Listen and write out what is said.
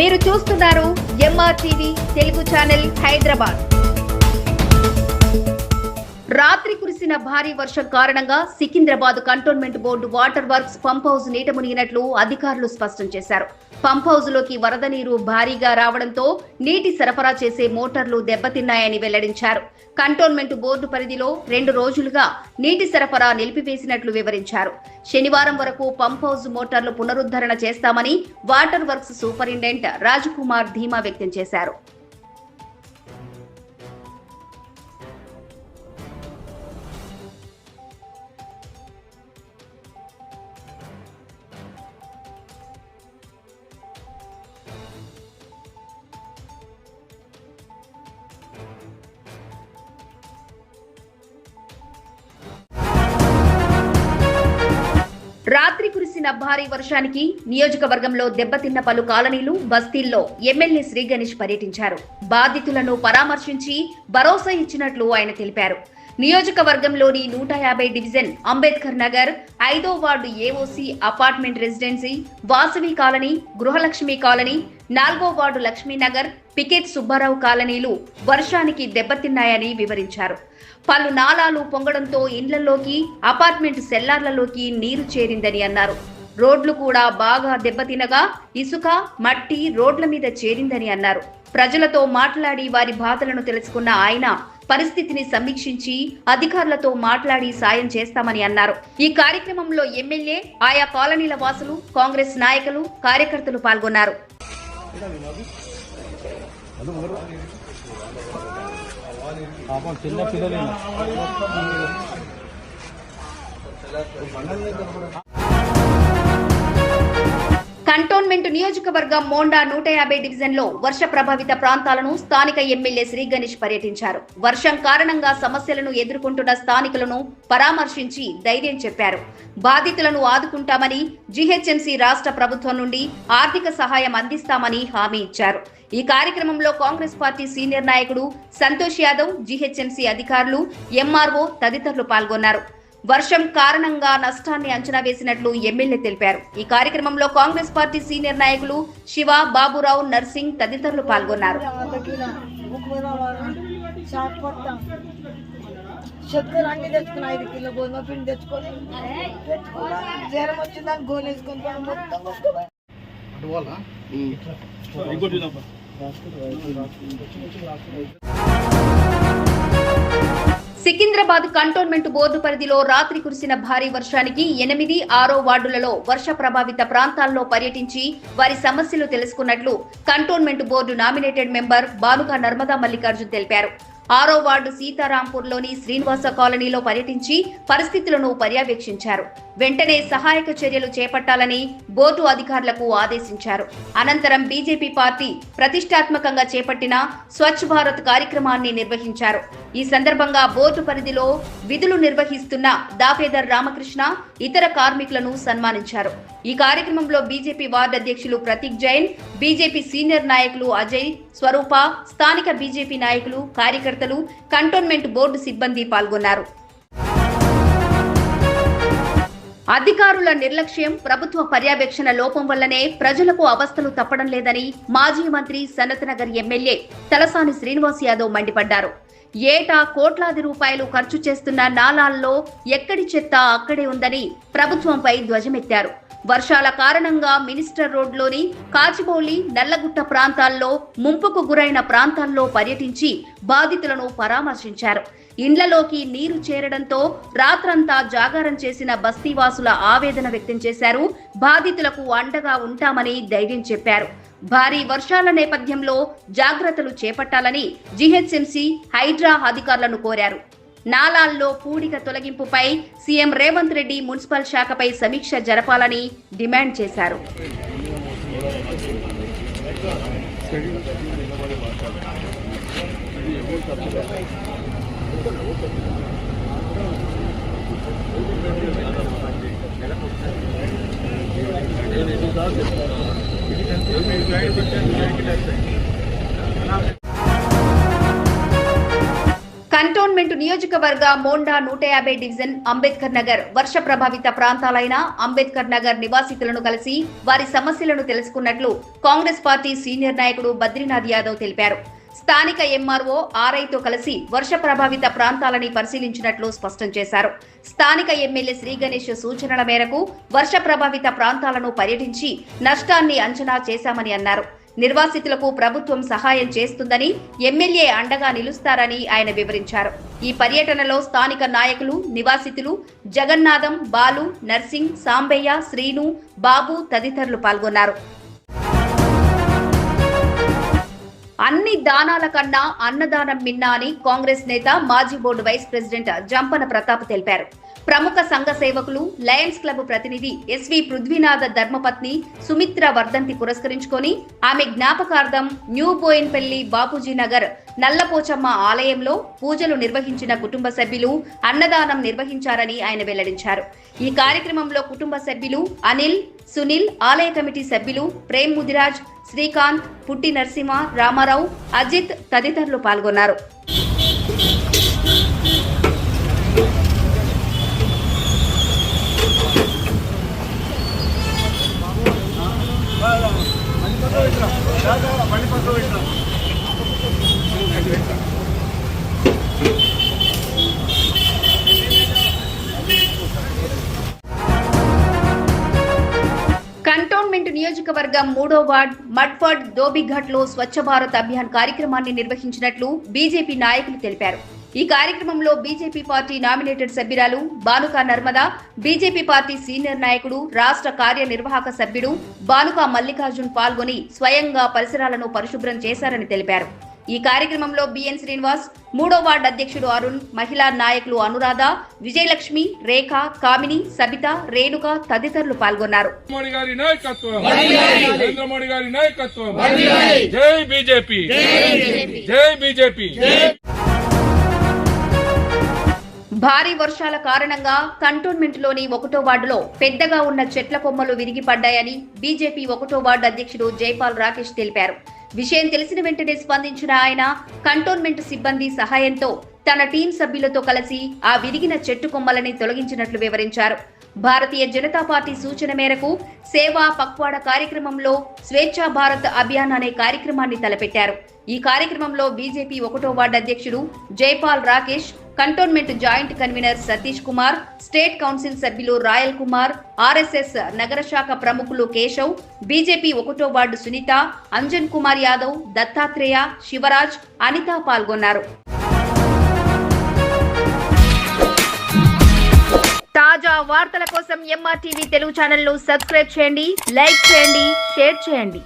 మీరు చూస్తున్నారు MR TV Telugu channel Hyderabad. రాత్రి కురిసిన భారీ వర్షం కారణంగా Secunderabad cantonment board water works pump house నీట మునిగినట్లు అధికారులు స్పష్టం చేశారు. పంప్ హౌస్లోకి వరద నీరు భారీగా రావడంతో నీటి సరఫరా చేసే మోటార్లు దెబ్బతిన్నాయని వెల్లడించారు. కంటోన్మెంట్ బోర్డు పరిధిలో రెండు రోజులుగా నీటి సరఫరా నిలిపివేసినట్లు వివరించారు. శనివారం వరకు పంప్ హౌస్ మోటార్లు పునరుద్ధరణ చేస్తామని వాటర్ వర్క్స్ సూపరింటెండెంట్ రాజ్కుమార్ ధీమా వ్యక్తం చేశారు. రాత్రి కురిసిన భారీ వర్షానికి నియోజకవర్గంలో దెబ్బతిన్న పలు కాలనీలు బస్తీల్లో ఎమ్మెల్యే శ్రీ గణేష్ పర్యటించారు. బాధితులను పరామర్శించి భరోసా ఇచ్చినట్లు ఆయన తెలిపారు. నియోజకవర్గంలోని నూట యాభై డివిజన్ అంబేద్కర్ నగర్ ఐదో ward AOC apartment residency Vasavi colony Gruhalakshmi colony నాలుగో వార్డు లక్ష్మీనగర్ పికెట్ సుబ్బారావు కాలనీలు వర్షానికి దెబ్బతిన్నాయని వివరించారు. పలు నాలాలు పొంగడంతో ఇండ్లలోకి అపార్ట్మెంట్ సెల్లార్లలోకి నీరు చేరిందని అన్నారు. రోడ్లు కూడా బాగా దెబ్బతినగా ఇసుక మట్టి రోడ్ల మీద చేరిందని అన్నారు. ప్రజలతో మాట్లాడి వారి బాధలను తెలుసుకున్న ఆయన పరిస్థితిని సమీక్షించి అధికారులతో మాట్లాడి సాయం చేస్తామని అన్నారు. ఈ కార్యక్రమంలో ఎమ్మెల్యే ఆయా కాలనీల వాసులు కాంగ్రెస్ నాయకులు కార్యకర్తలు పాల్గొన్నారు. చిన్న పిల్లలు కంటోన్మెంట్ నియోజకవర్గం మోండా నూట యాభై డివిజన్లో వర్ష ప్రభావిత ప్రాంతాలను స్థానిక ఎమ్మెల్యే శ్రీ గణేష్ పర్యటించారు. వర్షం కారణంగా సమస్యలను ఎదుర్కొంటున్న స్థానికులను పరామర్శించి ధైర్యం చెప్పారు. బాధితులను ఆదుకుంటామని జీహెచ్ఎంసీ రాష్ట్ర ప్రభుత్వం నుండి ఆర్థిక సహాయం అందిస్తామని హామీ ఇచ్చారు. ఈ కార్యక్రమంలో కాంగ్రెస్ పార్టీ సీనియర్ నాయకుడు సంతోష్ యాదవ్ జీహెచ్ఎంసీ అధికారులు ఎంఆర్ఓ తదితరులు పాల్గొన్నారు. వర్షం కారణంగా నష్టాన్ని అంచనా వేసినట్లు ఎమ్మెల్యే తెలిపారు. ఈ కార్యక్రమంలో కాంగ్రెస్ పార్టీ సీనియర్ నాయకులు శివ బాబురావు నర్సింగ్ తదితరులు పాల్గొన్నారు. చక్కెర అన్ని తెచ్చుకుని ఐదు కిలో గోధుమ పిండి తెచ్చుకొని తెచ్చుకున్నా జ్వరం వచ్చిందని గోలేసుకొని పోయి మొత్తం. సికింద్రాబాద్ కంటోన్మెంట్ బోర్డు పరిధిలో రాత్రి కురిసిన భారీ వర్షానికి ఎనిమిది ఆరో వార్డులలో వర్ష ప్రభావిత ప్రాంతాల్లో పర్యటించి వారి సమస్యలు తెలుసుకున్నట్లు cantonment board nominated member Banuka Narmada Mallikarjun తెలిపారు. ఆరో వార్డు సీతారాంపూర్లోని శ్రీనివాస కాలనీలో పర్యటించి పరిస్థితులను పర్యవేక్షించారు. వెంటనే సహాయక చర్యలు చేపట్టాలని బోర్డు అధికారులకు ఆదేశించారు. అనంతరం బీజేపీ పార్టీ ప్రతిష్టాత్మకంగా చేపట్టిన స్వచ్ఛ భారత్ కార్యక్రమాన్ని నిర్వహించారు. ఈ సందర్భంగా బోర్డు పరిధిలో విధులు నిర్వహిస్తున్న దాపేదర్ రామకృష్ణ ఇతర కార్మికులను సన్మానించారు. ఈ కార్యక్రమంలో బీజేపీ వార్డు అధ్యక్షులు ప్రతీక్ జైన్ బీజేపీ సీనియర్ నాయకులు అజయ్ స్వరూప స్థానిక బీజేపీ నాయకులు కార్యకర్తలు కంటోన్మెంట్ బోర్డు సిబ్బంది పాల్గొన్నారు. అధికారుల నిర్లక్ష్యం ప్రభుత్వ పర్యవేక్షణ లోపం వల్లనే ప్రజలకు అవస్థలు తప్పడం లేదని మాజీ మంత్రి సనత్నగర్ ఎమ్మెల్యే తలసాని శ్రీనివాస్ యాదవ్ మండిపడ్డారు. ఏటా కోట్లాది రూపాయలు ఖర్చు చేస్తున్న నాలాల్లో ఎక్కడి చెత్త అక్కడే ఉందని ప్రభుత్వంపై ధ్వజమెత్తారు. వర్షాల కారణంగా మినిస్టర్ రోడ్లోని కాచిబౌలి నల్లగుట్ట ప్రాంతాల్లో ముంపుకు గురైన ప్రాంతాల్లో పర్యటించి బాధితులను పరామర్శించారు. ఇండ్లలోకి నీరు చేరడంతో రాత్రంతా జాగారం చేసిన బస్తీవాసుల ఆవేదన వ్యక్తం చేశారు. బాధితులకు అండగా ఉంటామని ధైర్యం చెప్పారు. భారీ వర్షాల నేపథ్యంలో జాగ్రత్తలు చేపట్టాలని జీహెచ్ఎంసీ హైడ్రా అధికారులను కోరారు. నాలాల్లో పూడిక తొలగింపుపై సీఎం రేవంత్ రెడ్డి మున్సిపల్ శాఖపై సమీక్ష జరపాలని డిమాండ్ చేశారు. కంటోన్మెంట్ నియోజకవర్గ మోండా నూట యాభై డివిజన్ అంబేద్కర్ నగర్. వర్ష ప్రభావిత ప్రాంతాలైన అంబేద్కర్ నగర్ నివాసితులను కలిసి వారి సమస్యలను తెలుసుకున్నట్లు కాంగ్రెస్ పార్టీ సీనియర్ నాయకుడు బద్రీనాథ్ యాదవ్ తెలిపారు. స్థానిక ఎంఆర్ఓ ఆర్ఐతో కలిసి వర్ష ప్రభావిత ప్రాంతాలని పరిశీలించినట్లు స్పష్టం చేశారు. స్థానిక ఎమ్మెల్యే శ్రీ గణేష్ సూచనల మేరకు వర్ష ప్రభావిత ప్రాంతాలను పర్యటించి నష్టాన్ని అంచనా చేశామని అన్నారు. నిర్వాసితులకు ప్రభుత్వం సహాయం చేస్తుందని ఎమ్మెల్యే అండగా నిలుస్తారని ఆయన వివరించారు. ఈ పర్యటనలో స్థానిక నాయకులు నివాసితులు జగన్నాథం బాలు నర్సింగ్ సాంబయ్య శ్రీను బాబు తదితరులు పాల్గొన్నారు. అన్ని దానాల కన్నా అన్నదానం మిన్నా అని కాంగ్రెస్ నేత మాజీ board vice president Jampana Pratap తెలిపారు. ప్రముఖ సంఘ సేవకులు లయన్స్ క్లబ్ ప్రతినిధి ఎస్వి పృథ్వీనాథ ధర్మపత్ని సుమిత్ర వర్ధంతి పురస్కరించుకొని ఆమె జ్ఞాపకార్థం న్యూ బోయిన్పల్లి బాపూజీ నగర్ నల్లపోచమ్మ ఆలయంలో పూజలు నిర్వహించిన కుటుంబ సభ్యులు అన్నదానం నిర్వహించారని ఆయన వెల్లడించారు. ఈ కార్యక్రమంలో కుటుంబ సభ్యులు అనిల్ సునీల్ ఆలయ కమిటీ సభ్యులు ప్రేమ్ ముదిరాజ్ శ్రీకాంత్ పుట్టి నరసింహ రామారావు అజిత్ తదితరులు పాల్గొన్నారు. కంటోన్మెంట్ నియోజకవర్గం మూడో వార్డ్ మడ్ఫర్డ్ దోబిఘట్లో స్వచ్ఛ భారత్ అభియాన్ కార్యక్రమాన్ని నిర్వహించినట్లు బీజేపీ నాయకులు తెలిపారు. ఈ కార్యక్రమంలో బీజేపీ పార్టీ నామినేటెడ్ సభ్యురాలు Banuka Narmada BJP party senior నాయకుడు రాష్ట్ర కార్యనిర్వాహక సభ్యుడు బానుక మల్లికార్జున్ పాల్గొని స్వయంగా పరిసరాలను పరిశుభ్రం చేశారని తెలిపారు. ఈ కార్యక్రమంలో బిఎన్ శ్రీనివాస్ మూడో వార్డు అధ్యక్షుడు అరుణ్ మహిళా నాయకులు అనురాధ విజయలక్ష్మి రేఖ కామిని సబిత రేణుక తదితరులు పాల్గొన్నారు. మోడీ గారి నాయకత్వం. నరేంద్ర మోడీ గారి నాయకత్వం. జై బీజేపీ. జై బీజేపీ. భారీ వర్షాల కారణంగా కంటోన్మెంట్లోని ఒకటో వార్డులో పెద్దగా ఉన్న చెట్ల కొమ్మలు విరిగి పడ్డాయని బీజేపీ ఒకటో వార్డు అధ్యక్షుడు జైపాల్ రాకేష్ తెలిపారు. విషయం తెలిసిన వెంటనే స్పందించిన ఆయన కంటోన్మెంట్ సిబ్బంది సహాయంతో తన టీం సభ్యులతో కలిసి ఆ విరిగిన చెట్టు కొమ్మలని తొలగించినట్లు వివరించారు. భారతీయ జనతా పార్టీ సూచన మేరకు సేవా పక్వాడ కార్యక్రమంలో స్వేచ్ఛా భారత్ అభియాన్ అనే కార్యక్రమాన్ని తలపెట్టారు. ఈ కార్యక్రమంలో బీజేపీ ఒకటో వార్డు అధ్యక్షుడు Jaipal Rakesh cantonment joint convener Satish Kumar state council సభ్యులు రాయల్ కుమార్ ఆర్ఎస్ఎస్ నగర శాఖ ప్రముఖులు కేశవ్ బీజేపీ ఒకటో వార్డు సునీత అంజన్ కుమార్ యాదవ్ దత్తాత్రేయ శివరాజ్ అనిత పాల్గొన్నారు. తాజా వార్తల కోసం ఎంఆర్టీవీ తెలుగు ఛానల్ను సబ్స్క్రైబ్ చేయండి లైక్ చేయండి షేర్ చేయండి.